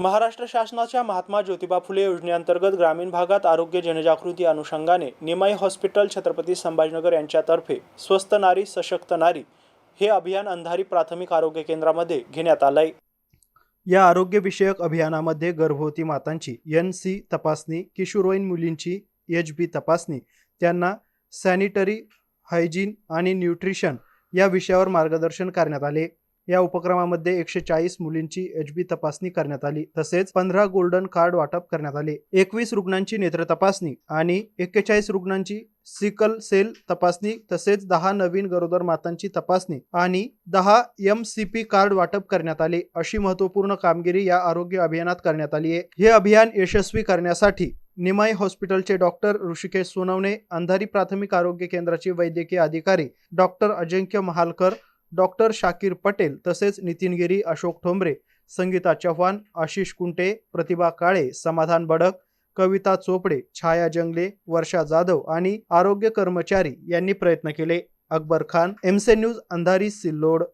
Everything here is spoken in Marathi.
महाराष्ट्र शासनाच्या महात्मा ज्योतिबा फुले योजनेअंतर्गत ग्रामीण भागात आरोग्य जनजागृती अनुषंगाने निमाई हॉस्पिटल छत्रपती संभाजीनगर यांच्यातर्फे स्वस्त नारी सशक्त नारी हे अभियान अंधारी प्राथमिक आरोग्य केंद्रामध्ये घेण्यात आलंय. या आरोग्यविषयक अभियानामध्ये गर्भवती मातांची एन सी तपासणी किशोरवयीन मुलींची एच बी तपासणी त्यांना सॅनिटरी हायजीन आणि न्यूट्रिशन या विषयावर मार्गदर्शन करण्यात आले. या उपक्रमामध्ये एकशे चाळीस मुलींची एच बी तपासणी करण्यात आली. तसेच पंधरा गोल्डन कार्ड वाटप करण्यात आले. एकवीस रुग्णांची नेत्र तपासणी आणि एक्केचाळीस रुग्णांची सिकल सेल तपासणी तसेच दहा नवीन गरोदर मातांची तपासणी आणि दहा एम सी पी कार्ड वाटप करण्यात आले. अशी महत्त्वपूर्ण कामगिरी या आरोग्य अभियानात करण्यात आली आहे. हे अभियान यशस्वी करण्यासाठी निमाई हॉस्पिटलचे डॉक्टर ऋषिकेश सोनवणे अंधारी प्राथमिक आरोग्य केंद्राचे वैद्यकीय अधिकारी डॉक्टर अजिंक्य महालकर डॉक्टर शाकीर पटेल तसेच नितीनगिरी अशोक ठोंबरे संगीता चव्हाण आशिष कुंटे प्रतिभा काळे समाधान बडक कविता चोपडे छाया जंगले वर्षा जाधव आणि आरोग्य कर्मचारी यांनी प्रयत्न केले. अकबर खान एमसे न्यूज अंधारी सिल्लोड.